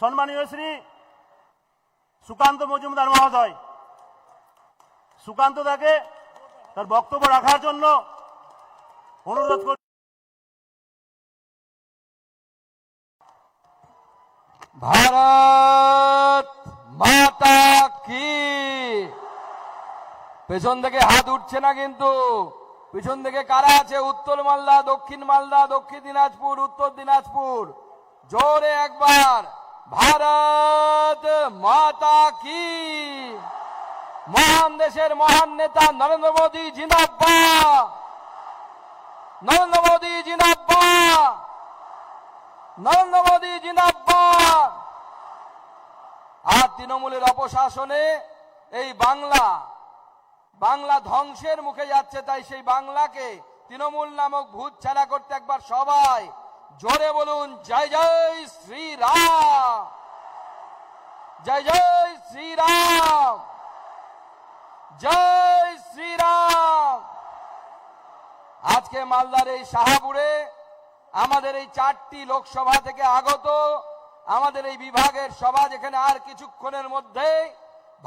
সম্মানীয় শ্রী সুকান্ত মজুমদার মহোদয়, সুকান্ত দাকে তার বক্তব্য রাখার জন্য অনুরোধ করি। ভারত মাতা কি? পেছন থেকে হাত উঠছে না কিন্তু। পেছন থেকে কারা আছে? উত্তর মালদা, দক্ষিণ মালদা, দক্ষিণ দিনাজপুর, উত্তর দিনাজপুর। জোরে একবার। ভারত মাতা কি? মহান দেশের মহান নেতা নরেন্দ্র মোদী জিনাব্বা। নরেন্দ্র মোদী জিনাব্বা। নরেন্দ্র মোদী জিনাব্বা। আর তৃণমূলের অপশাসনে এই বাংলা বাংলা ধ্বংসের মুখে যাচ্ছে, তাই সেই বাংলাকে তৃণমূল নামক ভূত ছাড়া করতে একবার সবাই জোরে বলুন, জয় জয় শ্রীরাম জয় জয় শ্রীরাম জয় শ্রীরাম আজকে মালদার এই শাহাপুরে আমাদের এই চারটি লোকসভা থেকে আগত আমাদের এই বিভাগের সভা যেখানে আর কিছুক্ষণের মধ্যে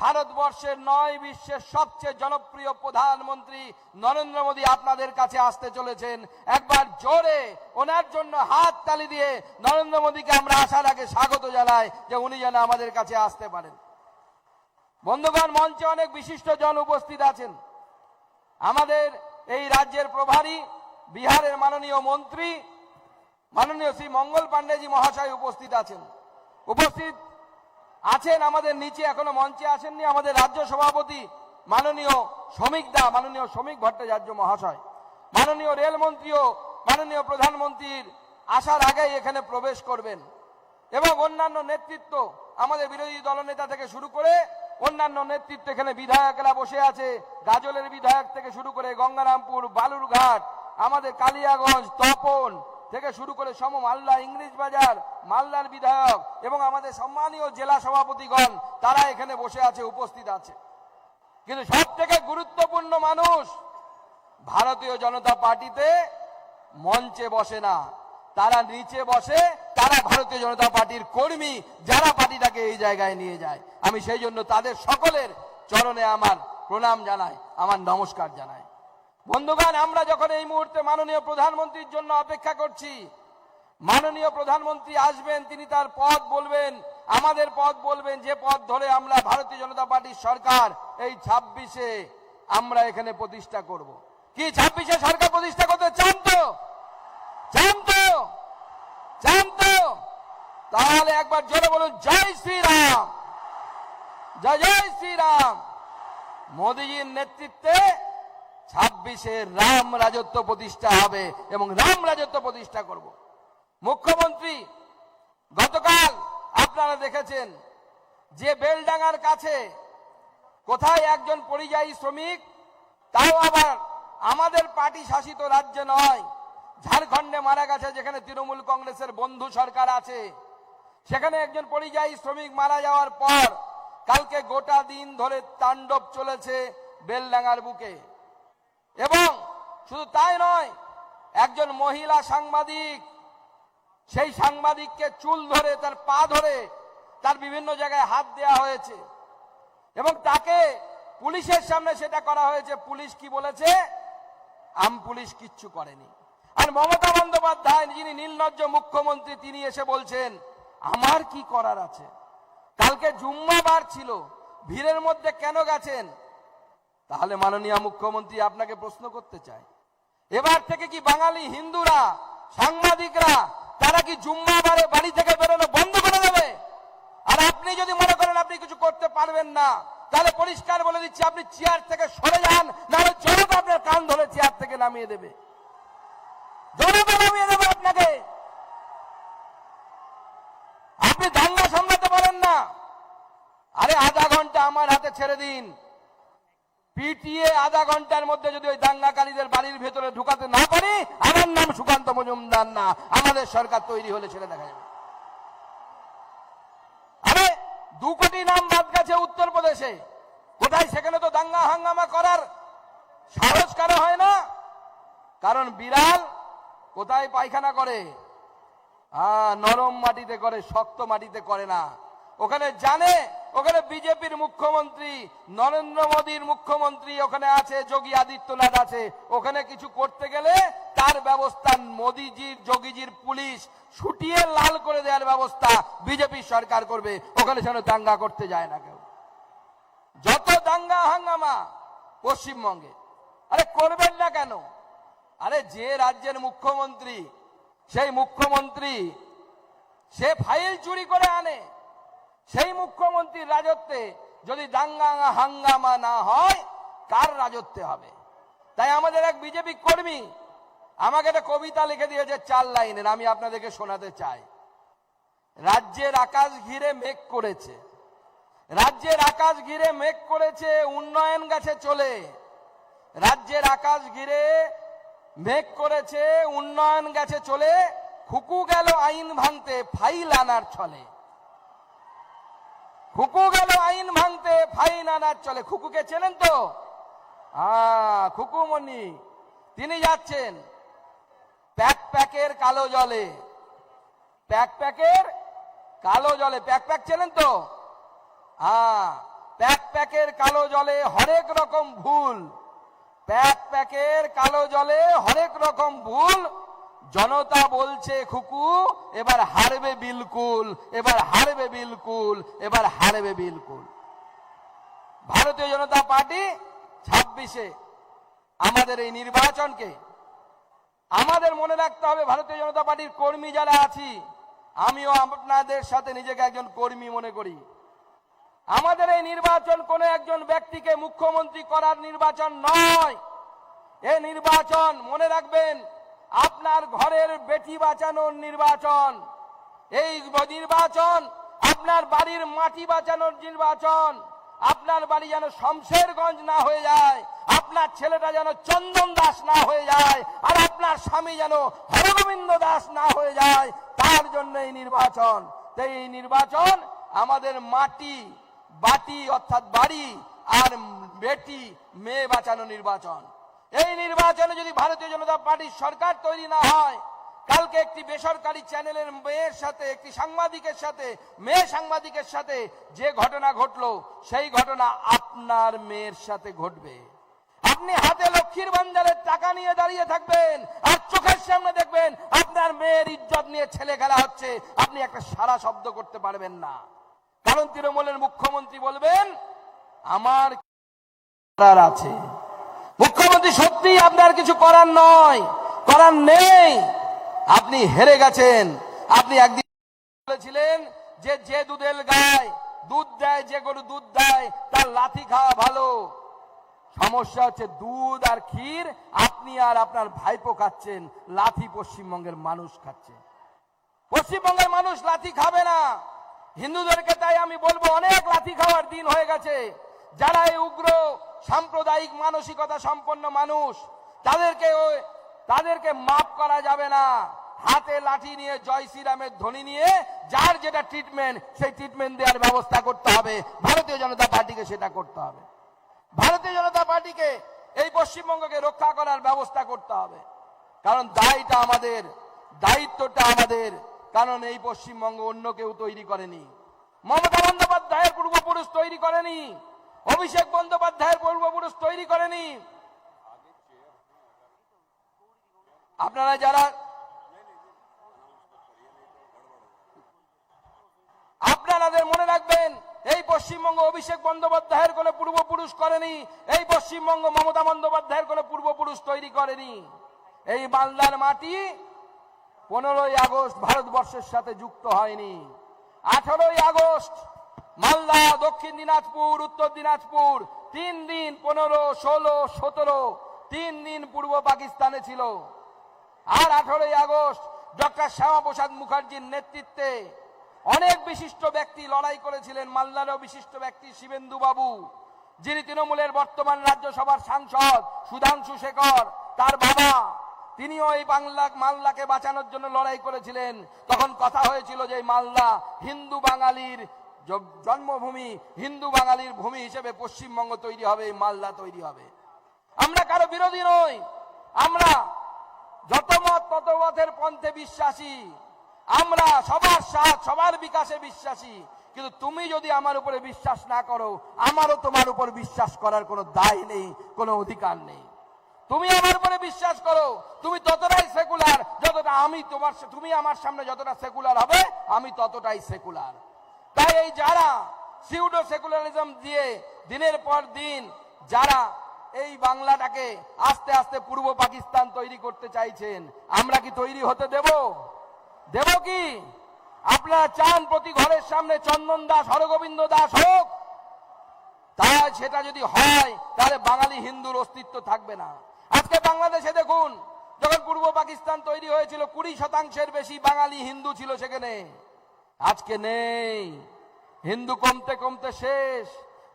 ভারতবর্ষের নয় বিশ্বের সবচেয়ে জনপ্রিয় প্রধানমন্ত্রী নরেন্দ্র মোদী আপনাদের কাছে আসতে চলেছেন। একবার জোরে ওনার জন্য হাত তালি দিয়ে নরেন্দ্র মোদীকে আমরা আসার আগে স্বাগত জানাই যে উনি যেন আমাদের কাছে আসতে পারেন। বন্ধুগণ, মঞ্চে অনেক বিশিষ্ট জন উপস্থিত আছেন। আমাদের এই রাজ্যের প্রভারী, বিহারের মাননীয় মন্ত্রী, মাননীয় শ্রী মঙ্গল পাণ্ডেজি মহাশয় উপস্থিত আছেন। উপস্থিত আছেন আমাদের নিচে, এখনও মঞ্চে আসেননি আমাদের রাজ্য সভাপতি মাননীয় শ্রমিক দা, মাননীয় শ্রমিক ভট্টাচার্য মহাশয়। মাননীয় রেলমন্ত্রীও, মাননীয় প্রধানমন্ত্রীর আসার আগেই এখানে প্রবেশ করবেন। এবং অন্যান্য নেতৃত্ব, আমাদের বিরোধী দলনেতা থেকে শুরু করে অন্যান্য নেতৃত্ব এখানে বিধায়করা বসে আছে। গাজলের বিধায়ক থেকে শুরু করে গঙ্গারামপুর, বালুরঘাট, আমাদের কালিয়াগঞ্জ, তপন থেকে শুরু করে সম মালদা ইংরেজ বাজার মালদার বিধায়ক এবং আমাদের সম্মানীয় জেলা সভাপতিগণ, তারা এখানে বসে আছে, উপস্থিত আছে। কিন্তু সব থেকে গুরুত্বপূর্ণ মানুষ ভারতীয় জনতা পার্টিতে মঞ্চে বসে না। তারা নিচে বসে, তারা ভারতীয় জনতা পার্টির কর্মী যারা পার্টিটাকে এই জায়গায় নিয়ে যায়। আমি সেই জন্য তাদের সকলের চরণে আমার প্রণাম জানাই, আমার নমস্কার জানাই। বন্ধুগণ, আমরা যখন এই মুহূর্তে মাননীয় প্রধানমন্ত্রীর জন্য অপেক্ষা করছি, মাননীয় প্রধানমন্ত্রী আসবেন, তিনি তার পদ বলবেন, আমাদের পদ বলবেন, যে পদ ধরে আমরা ভারতীয় জনতা পার্টির সরকার এই ছাব্বিশে আমরা এখানে প্রতিষ্ঠা করব। কি, ছাব্বিশে সরকার প্রতিষ্ঠা করতে চান তো? চান তো? চান তো? তাহলে একবার জোরে বলুন, জয় শ্রীরাম! জয় জয় শ্রীরাম! মোদীজির নেতৃত্বে ছাব্বিশে রাম রাজত্ব প্রতিষ্ঠা হবে এবং রাম রাজত্ব প্রতিষ্ঠা করব। মুখ্যমন্ত্রী, গতকাল আপনারা দেখেছেন যে বেলডাঙ্গার কাছে কোথায় একজন পরিযায়ী শ্রমিক, তাও আবার আমাদের পার্টি শাসিত রাজ্য নয়, ঝাড়খণ্ডে মারা গেছে, যেখানে তৃণমূল কংগ্রেসের বন্ধু সরকার আছে। সেখানে একজন পরিযায়ী শ্রমিক মারা যাওয়ার পর কালকে গোটা দিন ধরে তাণ্ডব চলেছে বেলডাঙ্গার বুকে। এবং শুধু তাই নয়, একজন মহিলা সাংবাদিক, সেই সাংবাদিককে চুল ধরে, তার পা ধরে, তার বিভিন্ন জায়গায় হাত দেওয়া হয়েছে। এবং তাকে পুলিশের সামনে সেটা করা হয়েছে, পুলিশ কি বলেছে? আম পুলিশ কিচ্ছু করেনি। আর মমতা বন্দ্যোপাধ্যায়, যিনি নীলনজ্জ মুখ্যমন্ত্রী, তিনি এসে বলছেন, আমার কি করার আছে? কালকে জুম্মাবার ছিল, ভিড়ের মধ্যে কেন গেছেন? তাহলে মাননীয় মুখ্যমন্ত্রী আপনাকে প্রশ্ন করতে চায়। এবার থেকে কি বাঙালি হিন্দুরা, সাংবাদিকরা, তারা কি জুম্মাবারে বাড়ি থেকে বেরোনো বন্ধ করে দেবে? আর আপনি যদি মনে করেন আপনি কিছু করতে পারবেন না, তাহলে পরিষ্কার বলে দিচ্ছি, আপনি চেয়ার থেকে সরে যান, নাহলে জনতা আপনার কান ধরে চেয়ার থেকে নামিয়ে দেবে। জনতা নামিয়ে দেবে আপনাকে। আপনি দাঙ্গা সামলাতে পারেন না। আরে আধা ঘণ্টা আমার হাতে ছেড়ে দিন। পিটিএ আধা ঘণ্টার মধ্যে যদি ওই দাঙ্গাকারীদের বাড়ির ভেতরে ঢুকাতে না পারি, আমার নাম সুকান্ত মজুমদার না। আমাদের সরকার তৈরি হলে ছেড়ে দেখা যাবে। আরে, দু কোটি নাম বাদ গেছে উত্তরপ্রদেশে। কোথায় সেখানে তো দাঙ্গা হাঙ্গামা করার সাহস কারও হয় না? কারণ বিড়াল কোথায় পায়খানা করে? নরম মাটিতে করে, শক্ত মাটিতে করে না। ওখানে জানে ওখানে বিজেপির মুখ্যমন্ত্রী, নরেন্দ্র মোদীর মুখ্যমন্ত্রী ওখানে আছে, যোগী আদিত্যনাথ আছে। ওখানে কিছু করতে গেলে তার ব্যবস্থা মোদীজির, যোগীজির পুলিশ ছুটিয়ে লাল করে দেওয়ার ব্যবস্থা বিজেপি সরকার করবে। ওখানে যেন দাঙ্গা করতে যায় না কেউ। যত দাঙ্গা হাঙ্গামা পশ্চিমবঙ্গে, আরে করবেন না কেন? আরে যে রাজ্যের মুখ্যমন্ত্রী, সেই মুখ্যমন্ত্রী, সে ফাইল চুরি করে আনে। সেই মুখ্যমন্ত্রীর রাজত্বে যদি দাঙ্গা হাঙ্গামা না হয়, কার রাজত্বে হবে? তাই আমাদের এক বিজেপি কর্মী আমাকে একটা কবিতা লিখে দিয়েছে চার লাইনের, আমি আপনাদেরকে শোনাতে চাই। রাজ্যের আকাশ ঘিরে মেঘ করেছে। রাজ্যের আকাশ ঘিরে মেঘ করেছে, উন্নয়ন গাছে চলে। রাজ্যের আকাশ ঘিরে মেঘ করেছে, উন্নয়ন গাছে চলে। খুকু গেল আইন ভাঙতে, ফাইল আনার ছলে। খুকু গেল, আইন ভাঙতে, ফাইন আনার চলে। খুকুকে চেনেন তো? হ্যাঁ খুকু মনি তিনি যাচ্ছেন প্যাক প্যাকের কালো জলে। প্যাক প্যাকের কালো জলে। প্যাক প্যাক চেনেন তো? হ্যাঁ প্যাক প্যাকের কালো জলে হরেক রকম ভুল। প্যাক প্যাকের কালো জলে হরেক রকম ভুল জনতা বলছে, খুকু, এবার হারবে বিলকুল, এবার হারবে বিলকুল, এবার হারবে বিলকুল। ভারতীয় জনতা পার্টি ছাব্বিশে আমাদের এই নির্বাচনকে, আমাদের মনে রাখতে হবে ভারতীয় জনতা পার্টির কর্মী যারা আছি, আমিও আপনাদের সাথে নিজেকে একজন কর্মী মনে করি। আমাদের এই নির্বাচন কোন একজন ব্যক্তিকে মুখ্যমন্ত্রী করার নির্বাচন নয়। এ নির্বাচন, মনে রাখবেন আপনার ঘরের বেটি বাঁচানোর নির্বাচন। এই নির্বাচন আপনার বাড়ির মাটি বাঁচানোর নির্বাচন। আপনার বাড়ি যেন শমশেরগঞ্জ না হয়ে যায়, আপনার ছেলেটা যেন চন্দন দাস না হয়ে যায়, আর আপনার স্বামী যেন হরগোবিন্দ দাস না হয়ে যায়, তার জন্য এই নির্বাচন। তাই এই নির্বাচন আমাদের মাটি, বাটি অর্থাৎ বাড়ি আর বেটি, মেয়ে বাঁচানো নির্বাচন। এই নির্বাচনে যদি ভারতীয় জনতা পার্টির সরকার তৈরি না হয়, কালকে একটি বেসরকারি চ্যানেলের মেয়ের সাথে, একটি সাংবাদিকের সাথে, মেয়ে সাংবাদিকের সাথে যে ঘটনা ঘটলো, সেই ঘটনা আপনার মেয়ের সাথে ঘটবে। আপনি হাতে লক্ষ্মীর ভান্ডারের টাকা নিয়ে দাঁড়িয়ে থাকবেন, আর চোখের সামনে দেখবেন আপনার মেয়ের ইজ্জত নিয়ে ছেলে খেলা হচ্ছে, আপনি একটা সারা শব্দ করতে পারবেন না। কারণ তৃণমূলের মুখ্যমন্ত্রী বলবেন, আমার আছে। মুখ্যমন্ত্রী সত্যি আপনার কিছু করার নয়, করার নেই। আপনি হেরে গেছেন। আপনি একদিন বলেছিলেন যে যে দুধের গায় দুধ দেয়, যে গরু দুধ দেয়, তার লাথি খাওয়া ভালো। সমস্যা হচ্ছে দুধ আর ক্ষীর, আপনি আর আপনার ভাইপো খাচ্ছেন, লাথি পশ্চিমবঙ্গের মানুষ খাচ্ছে। পশ্চিমবঙ্গের মানুষ লাথি খাবে না। হিন্দুদেরকে তাই আমি বলব, অনেক লাথি খাওয়ার দিন হয়ে গেছে। যারা এই উগ্র সাম্প্রদায়িক মানসিকতা সম্পন্ন মানুষ, তাদেরকে তাদেরকে মাফ করা যাবে না। হাতে লাঠি নিয়ে জয় শ্রীরামের ধ্বনি নিয়ে যার যেটা ট্রিটমেন্ট সেই ট্রিটমেন্ট দেওয়ার ব্যবস্থা করতে হবে। ভারতীয় জনতা পার্টিকে সেটা করতে হবে। ভারতীয় জনতা পার্টিকে এই পশ্চিমবঙ্গকে রক্ষা করার ব্যবস্থা করতে হবে। কারণ দায়টা আমাদের, দায়িত্বটা আমাদের। কারণ এই পশ্চিমবঙ্গ অন্য কেউ তৈরি করেনি। মমতা বন্দ্যোপাধ্যায়ের পূর্বপুরুষ তৈরি করেনি। অভিষেক বন্দ্যোপাধ্যায়ের পূর্বপুরুষ তৈরি করেনি। আপনারা যারা আপনাদের মনে রাখবেন, এই পশ্চিমবঙ্গ অভিষেক বন্দ্যোপাধ্যায়ের কোন পূর্বপুরুষ করেনি, এই পশ্চিমবঙ্গ মমতা বন্দ্যোপাধ্যায়ের কোন পূর্বপুরুষ তৈরি করেনি। এই মালদার মাটি পনেরোই আগস্ট ভারতবর্ষের সাথে যুক্ত হয়নি। আঠারোই আগস্ট মালদা, দক্ষিণ দিনাজপুর, উত্তর দিনাজপুর, তিন দিন পনেরো, ষোলো, সতেরো, তিন দিন পূর্ব পাকিস্তানে ছিল। আর আঠারোই আগস্ট ডক্টর শ্যামাপ্রসাদ মুখার্জির নেতৃত্বে অনেক বিশিষ্ট ব্যক্তি লড়াই করেছিলেন। মালদারও বিশিষ্ট ব্যক্তি শিবেন্দু বাবু যিনি তৃণমূলের বর্তমান রাজ্যসভার সাংসদ, সুধাংশু শেখর, তার বাবা। তিনিও এই বাংলা, মালদাকে বাঁচানোর জন্য লড়াই করেছিলেন। তখন কথা হয়েছিল যে মালদা হিন্দু বাঙালির জন্মভূমি, হিন্দু বাঙালির ভূমি হিসেবে পশ্চিমবঙ্গ তৈরি হবে, মালদা তৈরি হবে। আমরা কারও বিরোধী নই। আমরা যত মত, তত মতের পন্থে বিশ্বাসী। আমরা সবার সাথ সবার বিকাশে বিশ্বাসী। কিন্তু তুমি যদি আমার উপরে বিশ্বাস না করো, আমারও তোমার উপর বিশ্বাস করার কোনো দায় নেই, কোনো অধিকার নেই। তুমি আমার উপরে বিশ্বাস করো, তুমি ততটাই সেকুলার, যতটা আমি তোমার তুমি আমার সামনে যতটা সেকুলার হবে, আমি ততটাই সেকুলার। তাই এই যারা সিউডো সেকুলারিজম দিয়ে দিনের পর দিন যারা এই বাংলাটাকে আস্তে আস্তে পূর্ব পাকিস্তান তৈরি করতে চাইছেন, আমরা কি তৈরি হতে দেব? দেব কি? আপনারা চান প্রতি ঘরের সামনে চন্দন দাস, হরগোবিন্দ দাস হোক। তা সেটা যদি হয়, তাহলে বাঙালি হিন্দুর অস্তিত্ব থাকবে না। আজকে বাংলাদেশে দেখুন, যখন পূর্ব পাকিস্তান তৈরি হয়েছিল, কুড়ি শতাংশের বেশি বাঙালি হিন্দু ছিল সেখানে। আজকে নেই। হিন্দু কমতে কমতে শেষ।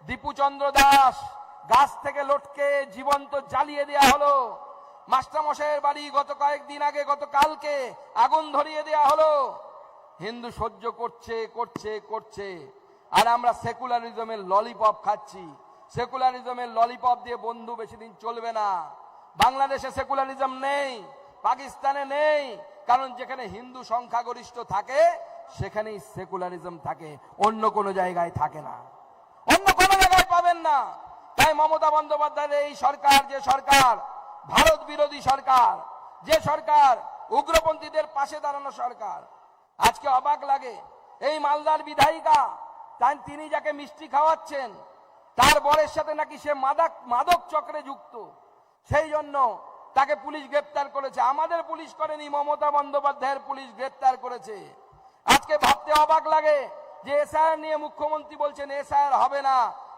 দীপুচন্দ্র দাস, গাছ থেকে লটকে জীবন্ত জ্বালিয়ে দেয়া হলো। মাস্টারমশাইয়ের বাড়ি গত কয়েকদিন আগে গত কালকে আগুন ধরিয়ে দেয়া হলো। হিন্দু সহ্য করছে করছে করছে। আর আমরা সেকুলারিজমের ললিপপ খাচ্ছি। সেকুলারিজমের ললিপপ দিয়ে বন্ধু বেশি দিন চলবে না। বাংলাদেশে সেকুলারিজম নেই, পাকিস্তানে নেই। কারণ যেখানে হিন্দু সংখ্যাগরিষ্ঠ থাকে সেখানেই সেকুলারিজম থাকে, অন্য কোনো জায়গায় থাকে না। অন্য কোনো জায়গায় পাবেন না। তাই মমতা বন্দ্যোপাধ্যায়ের এই সরকার, যে সরকার, ভারত বিরোধী সরকার, যে সরকার, উগ্রপন্থীদের পাশে দাঁড়ানো সরকার। আজকে অবাক লাগে, এই মালদার বিধায়িকা, তাই তিনি যাকে মিষ্টি খাওয়াচ্ছেন, তার বরের সাথে নাকি সে মাদক মাদক চক্রে যুক্ত। সেই জন্য তাকে পুলিশ গ্রেপ্তার করেছে। আমাদের পুলিশ করেনি, মমতা বন্দ্যোপাধ্যায়ের পুলিশ গ্রেপ্তার করেছে। আজকে ভাবতে অবাক লাগে যে এসআইআর নিয়ে মুখ্যমন্ত্রী বলছেন এসআইআর হবে না,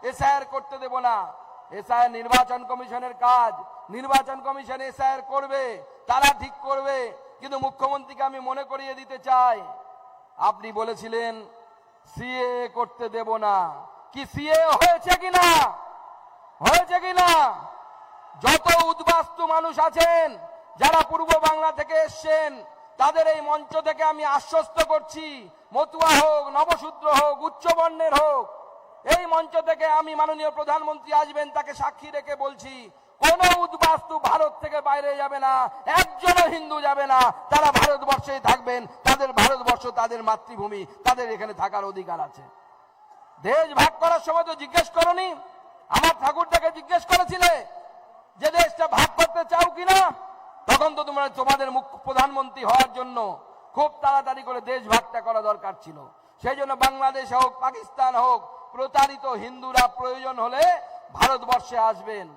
এসআইআর করতে দেব না। এসআইআর নির্বাচন কমিশনের কাজ, নির্বাচন কমিশন এসআইআর করবে, তারা ঠিক করবে, কিন্তু মুখ্যমন্ত্রীকে আমি মনে করিয়ে দিতে চাই। আপনি বলেছিলেন, সিএ করতে দেব না। কি সিএ হয়েছে কিনা? হয়েছে কিনা? যত উদ্বাস্তু মানুষ আছেন, যারা পূর্ব বাংলা থেকে এসছেন তাদের এই মঞ্চ থেকে আমি আশ্বস্ত করছি, মতুয়া হোক, নবশূদ্র হোক উচ্চবর্ণের হোক, এই মঞ্চ থেকে আমি মাননীয় প্রধানমন্ত্রী আসবেন, তাকে সাক্ষী রেখে বলছি, কোন উদ্বাস্তু ভারত থেকে বাইরে যাবে না, একজনও হিন্দু যাবে না, তারা ভারতবর্ষেই থাকবেন, তাদের ভারতবর্ষ তাদের মাতৃভূমি, তাদের এখানে থাকার অধিকার আছে। দেশ ভাগ করার সময় তো জিজ্ঞেস করনি, আমার ঠাকুরটাকে জিজ্ঞেস করেছিলে যে দেশটা ভাগ করতে চাও কিনা? তখন তো তোমরা তোমাদের মুখ্য প্রধানমন্ত্রী হওয়ার জন্য খুব তাড়াতাড়ি করে দেশ ভাগটা করা দরকার ছিল। সেই জন্য বাংলাদেশ হোক, পাকিস্তান হোক, প্রতারিত হিন্দুরা প্রয়োজন হলে ভারতবর্ষে আসবেন।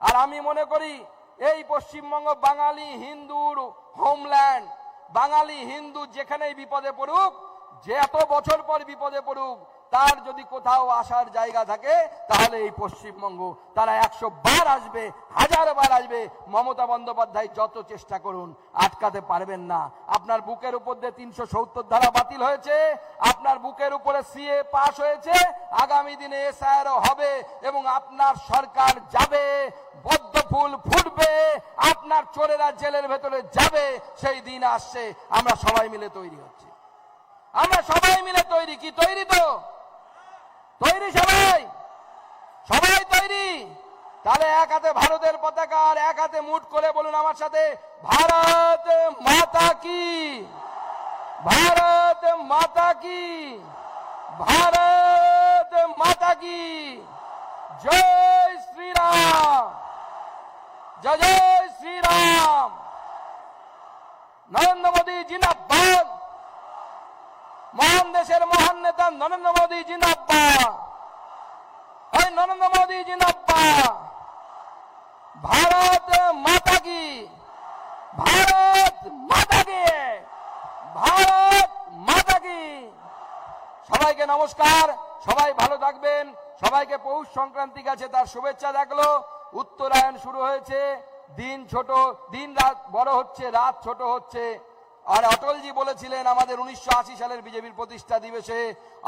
আর আমি মনে করি, এই পশ্চিমবঙ্গ বাঙালি হিন্দুর হোমল্যান্ড বাঙালি হিন্দু যেখানেই বিপদে পড়ুক, যে এত বছর পর বিপদে পড়ুক তার যদি কোথাও আসার জায়গা থাকে, তাহলে এই পশ্চিমবঙ্গ, তারা একশো বার আসবে, হাজার বার আসবে। মমতা বন্দ্যোপাধ্যায় যত চেষ্টা করুন, আটকাতে পারবেন না। আপনার বুকের উপর দিয়ে তিনশো সত্তর ধারা বাতিল হয়েছে, আপনার বুকের উপরে সিএ পাশ হয়েছে, আগামী দিনে এসআইআরও হবে এবং আপনার সরকার যাবে পদ্ম ফুল ফুটবে, আপনার চোরেরা জেলের ভেতরে যাবে, সেই দিন আসছে। আমরা সবাই মিলে তৈরি হচ্ছি। আমরা সবাই মিলে তৈরি, কি তৈরি তো? তৈরি সবাই। সবাই তৈরি। তাহলে এক হাতে ভারতের পতাকা আর এক হাতে মুঠ করে বলুন আমার সাথে, ভারত মাতা কি? ভারত মাতা কি? ভারত মাতা কি? জয় শ্রীরাম। জয় জয় শ্রীরাম। নরেন্দ্র মোদী জিন্দাবাদ মহান দেশের মহান নেতা নরেন্দ্র মোদী জিন্দাবাদ এই নরেন্দ্র মোদী জিন্দাবাদ ভারত মাতা কি? ভারত মাতা কি? ভারত মাতা কি? সবাইকে নমস্কার, সবাই ভালো থাকবেন, সবাইকে পৌষ সংক্রান্তি গেছে তার শুভেচ্ছা দেখল উত্তরায়ণ শুরু হয়েছে, দিন ছোট, দিন রাত বড় হচ্ছে, রাত ছোট হচ্ছে। আর অটলজি বলেছিলেন, আমাদের উনিশশো আশি সালের বিজেপির প্রতিষ্ঠা দিবসে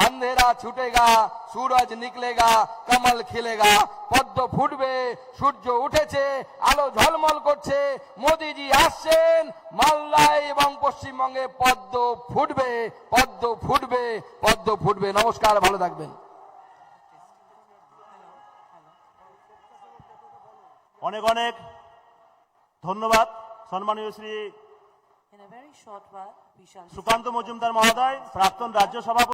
অন্ধেরা ছুটেগা, সূরজ নিকলেগা, কমল খিলেগা, পদ্ম ফুটবে, সূর্য উঠেছে, আলো ঝলমল করছে, মোদিজি আসছেন, মালদায় এবং পশ্চিমবঙ্গে পদ্ম ফুটবে পদ্ম ফুটবে পদ্ম ফুটবে। নমস্কার, ভালো থাকবেন। অনেক অনেক ধন্যবাদ। সম্মানীয় শ্রী সুকান্ত মজুমদার মহোদয় প্রাক্তন রাজ্য সভাপতি